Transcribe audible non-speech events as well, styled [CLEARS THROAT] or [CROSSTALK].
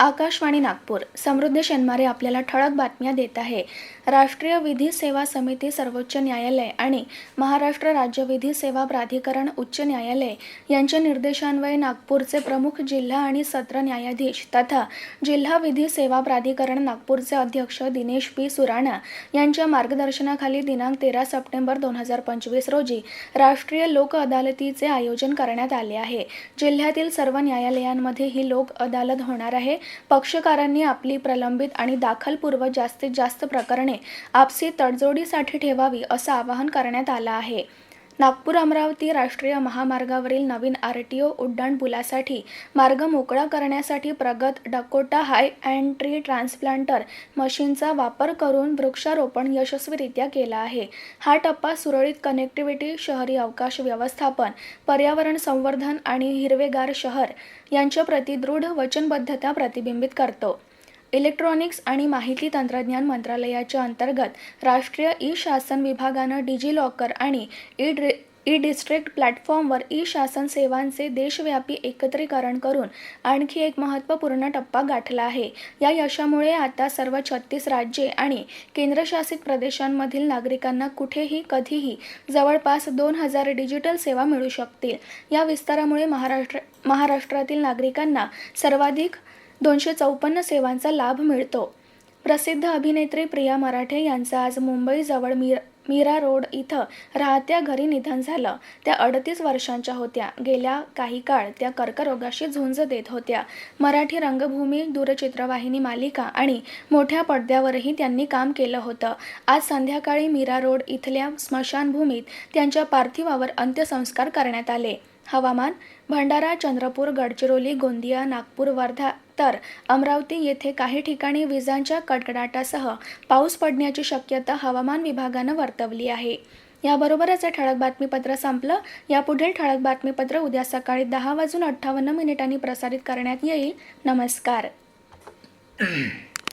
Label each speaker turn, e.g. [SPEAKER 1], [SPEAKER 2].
[SPEAKER 1] आकाशवाणी नागपूर. समृद्ध शेनमारे आपल्याला ठळक बातम्या देत आहे. राष्ट्रीय विधी सेवा समिती सर्वोच्च न्यायालय आणि महाराष्ट्र राज्य विधी सेवा प्राधिकरण उच्च न्यायालय यांच्या निर्देशान्वये नागपूरचे प्रमुख जिल्हा आणि सत्र न्यायाधीश तथा जिल्हा विधी सेवा प्राधिकरण नागपूरचे अध्यक्ष दिनेश पी. सुराणा यांच्या मार्गदर्शनाखाली दिनांक तेरा सप्टेंबर दोन हजार पंचवीस रोजी राष्ट्रीय लोक अदालतीचे आयोजन करण्यात आले आहे. जिल्ह्यातील सर्व न्यायालयांमध्ये ही लोक अदालत होणार आहे. पक्षकारांनी आपली प्रलंबित आणि दाखलपूर्व जास्तीत जास्त प्रकरणे आपसी तडजोडीसाठी ठेवावी असं आवाहन करण्यात आलं आहे. नागपूर अमरावती राष्ट्रीय महामार्गावरील नवीन आर टी ओ उड्डाणपुलासाठी मार्ग मोकळा करण्यासाठी प्रगत Dakota high and tree transplanter मशीनचा वापर करून वृक्षारोपण यशस्वीरित्या केला आहे. हा टप्पा सुरळीत कनेक्टिव्हिटी शहरी अवकाश व्यवस्थापन पर्यावरण संवर्धन आणि हिरवेगार शहर यांच्या प्रति दृढ वचनबद्धता प्रतिबिंबित करतो. इलेक्ट्रॉनिक्स आणि माहिती तंत्रज्ञान मंत्रालयाच्या अंतर्गत राष्ट्रीय ई शासन विभागानं डिजिलॉकर आणि ई ई डिस्ट्रिक्ट प्लॅटफॉर्मवर ई शासन सेवांचे देशव्यापी एकत्रीकरण करून आणखी एक महत्त्वपूर्ण टप्पा गाठला आहे. या यशामुळे आता सर्व छत्तीस राज्ये आणि केंद्रशासित प्रदेशांमधील नागरिकांना कुठेही कधीही जवळपास दोन हजार डिजिटल सेवा मिळू शकतील. या विस्तारामुळे महाराष्ट्र महाराष्ट्रातील नागरिकांना सर्वाधिक दोनशे चौपन्न सेवांचा लाभ मिळतो. प्रसिद्ध अभिनेत्री प्रिया मराठे यांचं आज मुंबईजवळ मीर मीरा रोड इथं राहत्या घरी निधन झालं. त्या अडतीस वर्षांच्या होत्या. गेल्या काही काळ त्या कर्करोगाशी झुंज देत होत्या. मराठी रंगभूमी दूरचित्रवाहिनी मालिका आणि मोठ्या पडद्यावरही त्यांनी काम केलं होतं. आज संध्याकाळी मीरा रोड इथल्या स्मशानभूमीत त्यांच्या पार्थिवावर अंत्यसंस्कार करण्यात आले. हवामान भंडारा चंद्रपूर गडचिरोली गोंदिया नागपूर वर्धा तर अमरावती येथे काही ठिकाणी विजांच्या कडकडाटासह पाऊस पडण्याची शक्यता हवामान विभागानं वर्तवली आहे. याबरोबरच हे ठळक बातमीपत्र संपलं. यापुढील ठळक बातमीपत्र उद्या सकाळी दहा वाजून अठ्ठावन्न मिनिटांनी प्रसारित करण्यात येईल. नमस्कार. [CLEARS THROAT]